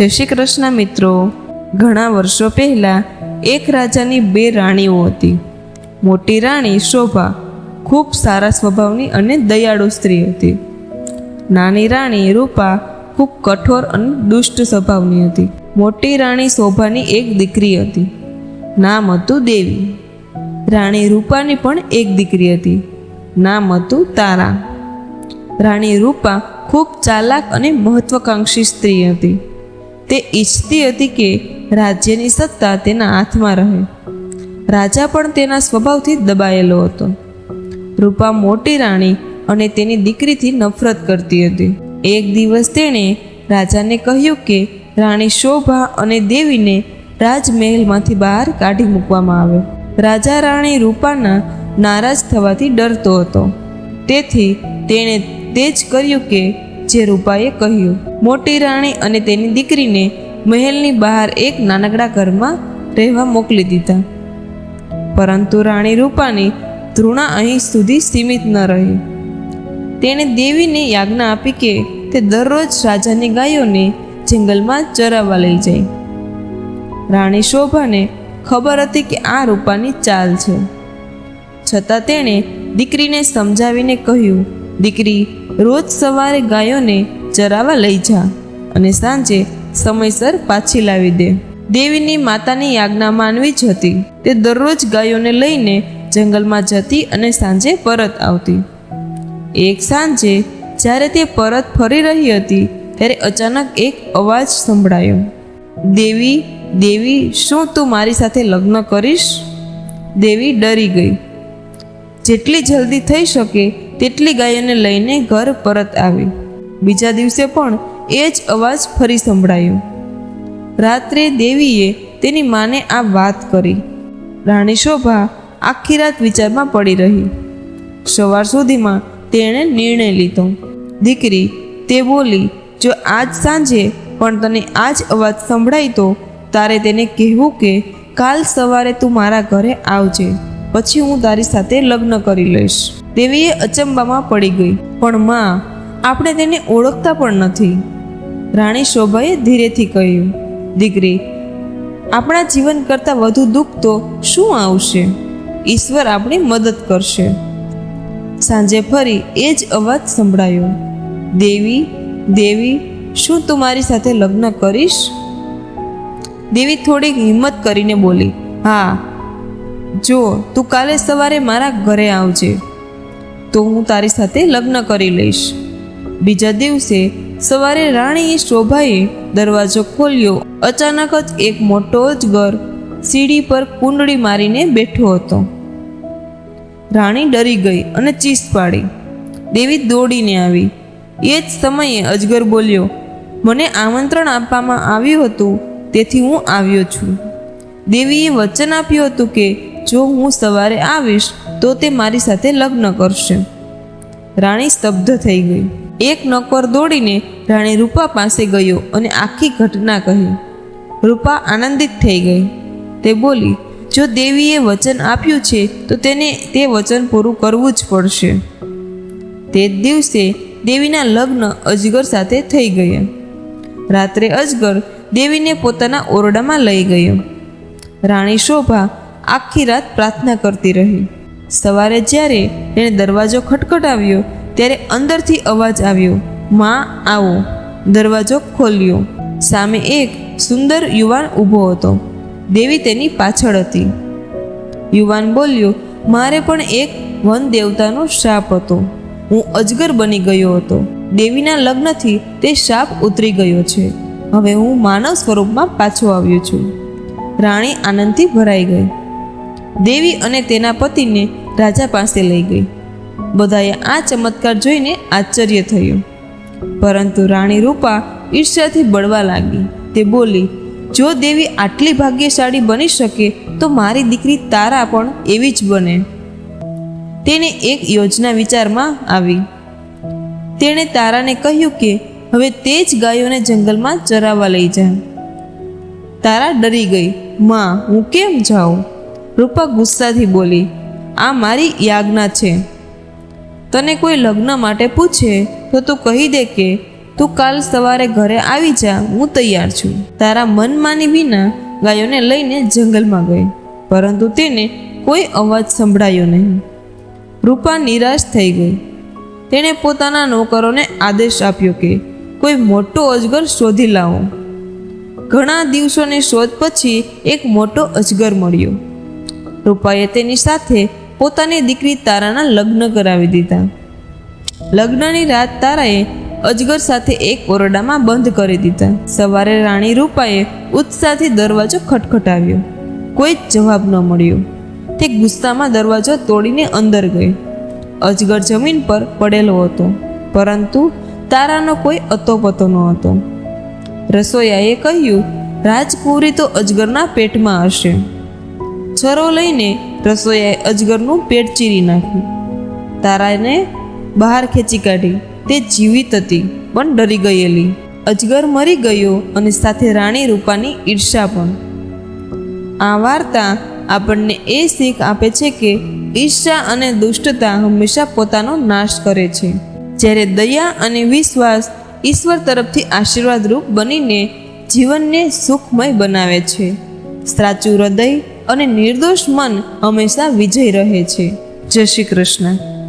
જય શ્રી કૃષ્ણ મિત્રો. ઘણા વર્ષો પહેલાં એક રાજાની બે રાણીઓ હતી. મોટી રાણી શોભા ખૂબ સારા સ્વભાવની અને દયાળુ સ્ત્રી હતી. નાની રાણી રૂપા ખૂબ કઠોર અને દુષ્ટ સ્વભાવની હતી. મોટી રાણી શોભાની એક દીકરી હતી. નામ હતું દેવી. રાણી રૂપાની પણ એક દીકરી હતી. નામ હતું તારા. રાણી રૂપા ખૂબ ચાલાક અને મહત્વાકાંક્ષી સ્ત્રી હતી. તે ઈચ્છતી હતી કે રાજ્યની સત્તા તેના હાથમાં રહે. રાજા પણ તેના સ્વભાવથી દબાયેલો હતો. રૂપા મોટી રાણી અને તેની દીકરીથી નફરત કરતી હતી. એક દિવસ તેણે રાજાને કહ્યું કે રાણી શોભા અને દેવીને રાજમહેલમાંથી બહાર કાઢી મૂકવામાં આવે. રાજા રાણી રૂપાના નારાજ થવાથી ડરતો હતો. તેથી તેણે તે જ કર્યું કે જે રૂપાએ કહ્યું, મોટી રાણી અને તેની દીકરીને મહેલની બહાર એક નાનકડા ઘરમાં રહેવા મોકલી દીધા. પરંતુ રાણી રૂપાની ધૃણા અહીં સુધી સીમિત ન રહી. તેણે દેવીને યાજ્ઞા આપી કે તે દરરોજ રાજાની ગાયોને જંગલમાં ચરાવવા લઈ જાય. રાણી શોભાને ખબર હતી કે આ રૂપાની ચાલ છે. છતાં તેણે દીકરીને સમજાવીને કહ્યું, દીકરી રોજ સવારે ગાયોને ચરાવા લઈ જા અને સાંજે સમયસર પાછી લાવી દે. દેવીની માતાની યાજ્ઞા માનવી જ હતી. તે દરરોજ ગાયોને લઈને જંગલમાં જતી અને સાંજે પરત આવતી. એક સાંજે જ્યારે તે પરત ફરી રહી હતી, ત્યારે અચાનક એક અવાજ સંભળાયો. દેવી દેવી, શું તું મારી સાથે લગ્ન કરીશ? દેવી ડરી ગઈ. જેટલી જલ્દી થઈ શકે તેટલી ગાયોને લઈને ઘર પરત આવી. બીજા દિવસે પણ એ જ અવાજ ફરી સંભળાયો. રાત્રે દેવીએ તેની માને આ વાત કરી. રાણી શોભા આખી રાત વિચારમાં પડી રહી. સવાર સુધીમાં તેણે નિર્ણય લીધો. દીકરી, તે બોલી, જો આજ સાંજે પણ તને આ જ અવાજ સંભળાય તો, તારે તેને કહેવું કે કાલ સવારે તું મારા ઘરે આવજે. પછી હું તારી સાથે લગ્ન કરી લઈશ. દેવીએ અચંબામાં પડી ગઈ. પણ માં, આપણે તેને ઓળખતા પણ નથી. રાણી શોભાએ ધીરેથી કહ્યું, દીકરી, આપણા જીવન કરતાં વધુ દુઃખ તો શું આવશે? ઈશ્વર આપણી મદદ કરશે. સાંજે ફરી એ જ અવાજ સંભળાયો, દેવી દેવી, શું તું મારી સાથે લગ્ન કરીશ? દેવી થોડીક હિંમત કરીને બોલી, હા જો, તું કાલે સવારે મારા ઘરે આવજે, તો હું તારી સાથે લગ્ન કરી લઈશ. બીજા દિવસે સવારે રાણીએ શોભાએ દરવાજો ખોલ્યો. અચાનક જ એક મોટો અજગર સીડી પર કુંડળી મારીને બેઠો હતો. રાણી ડરી ગઈ અને ચીસ પાડી. દેવી દોડીને આવી. એ જ સમયે અજગર બોલ્યો, મને આમંત્રણ આપવામાં આવ્યું હતું, તેથી હું આવ્યો છું. દેવીએ વચન આપ્યું હતું કે જો હું સવારે આવીશ, તો તે મારી સાથે લગ્ન કરશે. રાણી સ્તબ્ધ થઈ ગઈ. એક નોકર દોડીને રાણી રૂપા પાસે ગયો અને આખી ઘટના કહી. રૂપા આનંદિત થઈ ગઈ. તે બોલી, જો દેવીએ વચન આપ્યું છે, તો તેને તે વચન પૂરું કરવું જ પડશે. તે જ દિવસે દેવીના લગ્ન અજગર સાથે થઈ ગયા. રાત્રે અજગર દેવીને પોતાના ઓરડામાં લઈ ગયો. રાણી શોભા આખી રાત પ્રાર્થના કરતી રહી. સવારે જ્યારે તેણે દરવાજો ખટખટાવ્યો, ત્યારે અંદરથી અવાજ આવ્યો, માં, આવો. દરવાજો ખોલ્યો. સામે એક સુંદર યુવાન ઊભો હતો. દેવી તેની પાછળ હતી. યુવાન બોલ્યો, મારે પણ એક વન દેવતાનો શાપ હતો. હું અજગર બની ગયો હતો. દેવીના લગ્નથી તે શાપ ઉતરી ગયો છે. હવે હું માનવ સ્વરૂપમાં પાછો આવ્યો છું. રાણી આનંદથી ભરાઈ ગઈ. દેવી અને તેના પતિને રાજા પાસે લઈ ગઈ. બધાએ આ ચમત્કાર જોઈને આશ્ચર્ય થયું. પરંતુ રાણી રૂપા ઈર્ષ્યાથી બળવા લાગી. તે બોલી, જો દેવી આટલી ભાગ્યશાળી બની શકે, તો મારી દીકરી તારા પણ એવી જ બને. તેને એક યોજના વિચારમાં આવી. તેણે તારાને કહ્યું કે, હવે તે જ ગાયોને જંગલમાં ચરાવવા લઈ જા. તારા ડરી ગઈ, માં, હું કેમ જાઉં? રૂપા ગુસ્સાથી બોલી, આ મારી યાજ્ઞા છે. તને કોઈ લગ્ન માટે પૂછે તો તું કહી દે કે, તું કાલ સવારે ઘરે આવી જા, હું તૈયાર છું. તારા મનમાની વિના ગાયોને લઈને જંગલમાં ગઈ, પરંતુ તેને કોઈ અવાજ સંભળાયો નહીં. રૂપા નિરાશ થઈ ગઈ. તેણે પોતાના નોકરોને આદેશ આપ્યો કે, કોઈ મોટો અજગર શોધી લાવો. ઘણા દિવસોની શોધ પછી એક મોટો અજગર મળ્યો. રૂપાએ તેની સાથે પોતાની દીકરી તારાના લગ્ન કરાવી દીધા. લગ્નની રાત તારાએ અજગર સાથે એક ઓરડામાં બંધ કરી દીધા. સવારે રાણી રૂપાએ ઉત્સાહથી દરવાજો ખટખટાવ્યો. કોઈ જ જવાબ ન મળ્યો. તે ગુસ્સામાં દરવાજો તોડીને અંદર ગઈ. અજગર જમીન પર પડેલો હતો, પરંતુ તારાનો કોઈ અતોપતો ન હતો. રસોઈયાએ કહ્યું રાજકુંવરી તો અજગરના પેટમાં હશે. છરો લઈને રસોઈયાએ અજગરનું પેટ ચીરી નાખ્યું. તારાને બહાર ખેંચી કાઢી. તે જીવિત હતી, પણ ડરી ગયેલી. અજગર મરી ગયો અને સાથે રાણી રૂપાની ઈર્ષા પણ. આ વાર્તા આપણને એ શીખ આપે છે કે ઈર્ષા અને દુષ્ટતા હંમેશા પોતાનો નાશ કરે છે. જ્યારે દયા અને વિશ્વાસ ઈશ્વર તરફથી આશીર્વાદરૂપ બનીને જીવનને સુખમય બનાવે છે. સાચું હૃદય અને નિર્દોષ મન હંમેશા વિજય રહે છે. જય શ્રી કૃષ્ણ.